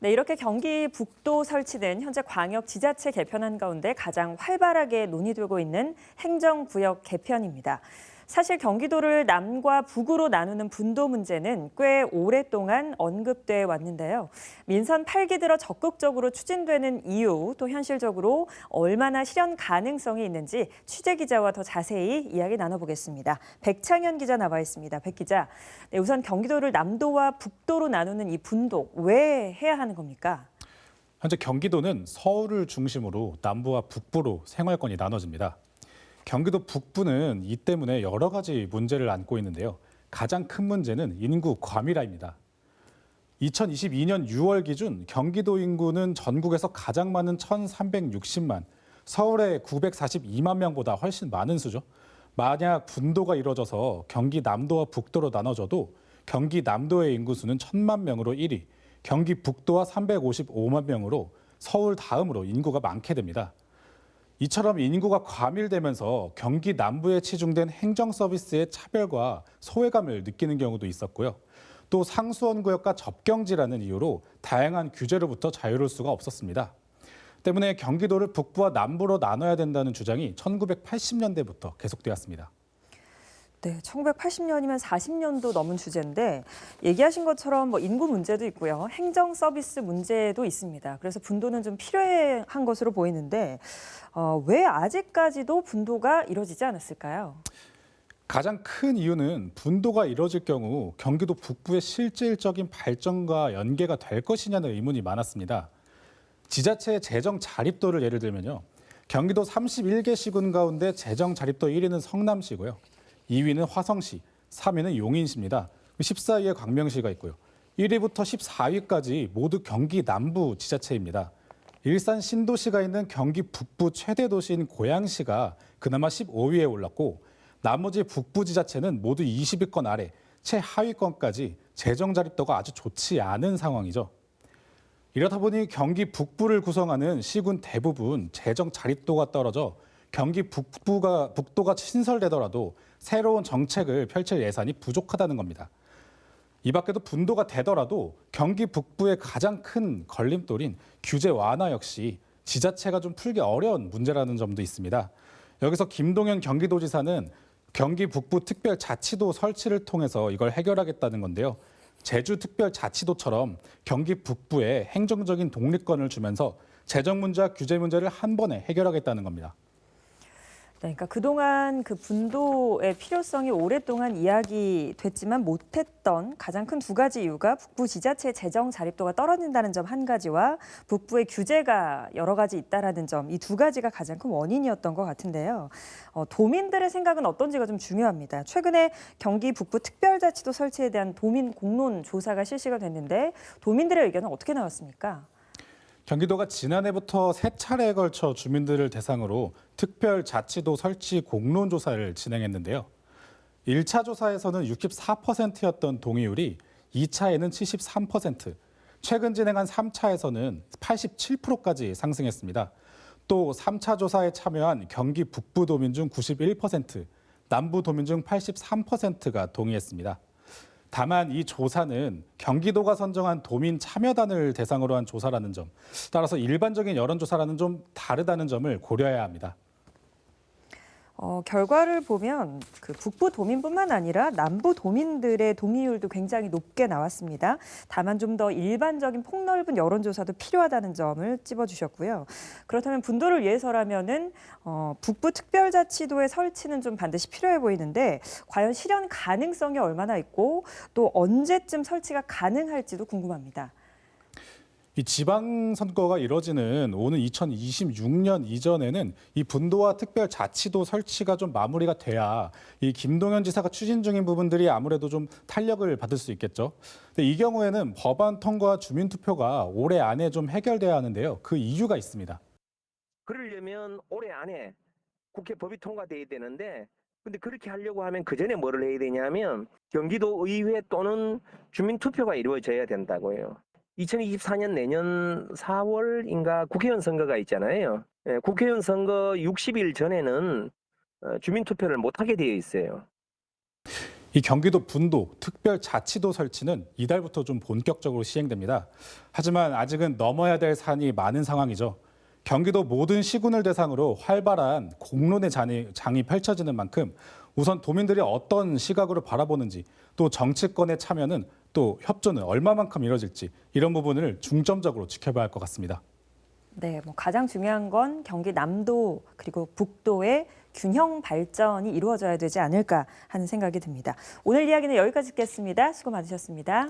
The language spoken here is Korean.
네, 이렇게 경기 북도 설치된 현재 광역 지자체 개편안 가운데 가장 활발하게 논의되고 있는 행정구역 개편입니다. 사실 경기도를 남과 북으로 나누는 분도 문제는 꽤 오랫동안 언급돼 왔는데요. 민선 8기 들어 적극적으로 추진되는 이유, 또 현실적으로 얼마나 실현 가능성이 있는지 취재 기자와 더 자세히 이야기 나눠보겠습니다. 백창현 기자 나와 있습니다. 백 기자, 네, 우선 경기도를 남도와 북도로 나누는 이 분도 왜 해야 하는 겁니까? 현재 경기도는 서울을 중심으로 남부와 북부로 생활권이 나눠집니다. 경기도 북부는 이 때문에 여러 가지 문제를 안고 있는데요. 가장 큰 문제는 인구 과밀화입니다. 2022년 6월 기준 경기도 인구는 전국에서 가장 많은 1,360만, 서울의 942만 명보다 훨씬 많은 수죠. 만약 분도가 이뤄져서 경기 남도와 북도로 나눠져도 경기 남도의 인구수는 1,000만 명으로 1위, 경기 북도와 355만 명으로 서울 다음으로 인구가 많게 됩니다. 이처럼 인구가 과밀되면서 경기 남부에 치중된 행정 서비스의 차별과 소외감을 느끼는 경우도 있었고요. 또 상수원 구역과 접경지라는 이유로 다양한 규제로부터 자유로울 수가 없었습니다. 때문에 경기도를 북부와 남부로 나눠야 된다는 주장이 1980년대부터 계속되었습니다. 네, 1980년이면 40년도 넘은 주제인데 얘기하신 것처럼 뭐 인구 문제도 있고요. 행정 서비스 문제도 있습니다. 그래서 분도는 좀 필요한 것으로 보이는데 어, 왜 아직까지도 분도가 이루어지지 않았을까요? 가장 큰 이유는 분도가 이뤄질 경우 경기도 북부의 실질적인 발전과 연계가 될 것이냐는 의문이 많았습니다. 지자체의 재정 자립도를 예를 들면요. 경기도 31개 시군 가운데 재정 자립도 1위는 성남시고요. 2위는 화성시, 3위는 용인시입니다. 14위에 광명시가 있고요. 1위부터 14위까지 모두 경기 남부 지자체입니다. 일산 신도시가 있는 경기 북부 최대 도시인 고양시가 그나마 15위에 올랐고 나머지 북부 지자체는 모두 20위권 아래 최하위권까지 재정 자립도가 아주 좋지 않은 상황이죠. 이렇다 보니 경기 북부를 구성하는 시군 대부분 재정 자립도가 떨어져 경기 북부가 북도가 신설되더라도 새로운 정책을 펼칠 예산이 부족하다는 겁니다. 이 밖에도 분도가 되더라도 경기 북부의 가장 큰 걸림돌인 규제 완화 역시 지자체가 좀 풀기 어려운 문제라는 점도 있습니다. 여기서 김동연 경기도지사는 경기 북부 특별 자치도 설치를 통해서 이걸 해결하겠다는 건데요. 제주 특별 자치도처럼 경기 북부에 행정적인 독립권을 주면서 재정 문제와 규제 문제를 한 번에 해결하겠다는 겁니다. 네, 그러니까 그동안 그 분도의 필요성이 오랫동안 이야기됐지만 못했던 가장 큰 두 가지 이유가 북부 지자체 재정 자립도가 떨어진다는 점 한 가지와 북부의 규제가 여러 가지 있다라는 점 이 두 가지가 가장 큰 원인이었던 것 같은데요. 어, 도민들의 생각은 어떤지가 좀 중요합니다. 최근에 경기 북부 특별자치도 설치에 대한 도민 공론 조사가 실시가 됐는데 도민들의 의견은 어떻게 나왔습니까? 경기도가 지난해부터 세 차례에 걸쳐 주민들을 대상으로 특별 자치도 설치 공론 조사를 진행했는데요. 1차 조사에서는 64%였던 동의율이 2차에는 73%, 최근 진행한 3차에서는 87%까지 상승했습니다. 또 3차 조사에 참여한 경기 북부 도민 중 91%, 남부 도민 중 83%가 동의했습니다. 다만 이 조사는 경기도가 선정한 도민 참여단을 대상으로 한 조사라는 점, 따라서 일반적인 여론조사라는 좀 다르다는 점을 고려해야 합니다. 어, 결과를 보면 그 북부 도민뿐만 아니라 남부 도민들의 동의율도 굉장히 높게 나왔습니다. 다만 좀 더 일반적인 폭넓은 여론조사도 필요하다는 점을 찝어주셨고요. 그렇다면 분도를 위해서라면은 어, 북부 특별자치도의 설치는 좀 반드시 필요해 보이는데 과연 실현 가능성이 얼마나 있고 또 언제쯤 설치가 가능할지도 궁금합니다. 이 지방 선거가 이뤄지는 오는 2026년 이전에는 이 분도와 특별 자치도 설치가 좀 마무리가 돼야 이 김동연 지사가 추진 중인 부분들이 아무래도 좀 탄력을 받을 수 있겠죠. 근데 이 경우에는 법안 통과 주민 투표가 올해 안에 좀 해결돼야 하는데요. 그 이유가 있습니다. 그러려면 올해 안에 국회 법이 통과돼야 되는데 근데 그렇게 하려고 하면 그 전에 뭐를 해야 되냐면 경기도 의회 또는 주민 투표가 이루어져야 된다고요. 2024년 내년 4월인가 국회의원 선거가 있잖아요. 예, 국회의원 선거 60일 전에는 어, 주민 투표를 못 하게 되어 있어요. 이 경기도 분도 특별 자치도 설치는 이달부터 좀 본격적으로 시행됩니다. 하지만 아직은 넘어야 될 산이 많은 상황이죠. 경기도 모든 시군을 대상으로 활발한 공론의 장이, 장이 펼쳐지는 만큼 우선 도민들이 어떤 시각으로 바라보는지 또 정치권의 참여는 또 협조는 얼마만큼 이뤄질지 이런 부분을 중점적으로 지켜봐야 할 것 같습니다. 네, 뭐 가장 중요한 건 경기 남도 그리고 북도의 균형 발전이 이루어져야 되지 않을까 하는 생각이 듭니다. 오늘 이야기는 여기까지 듣겠습니다. 수고 많으셨습니다.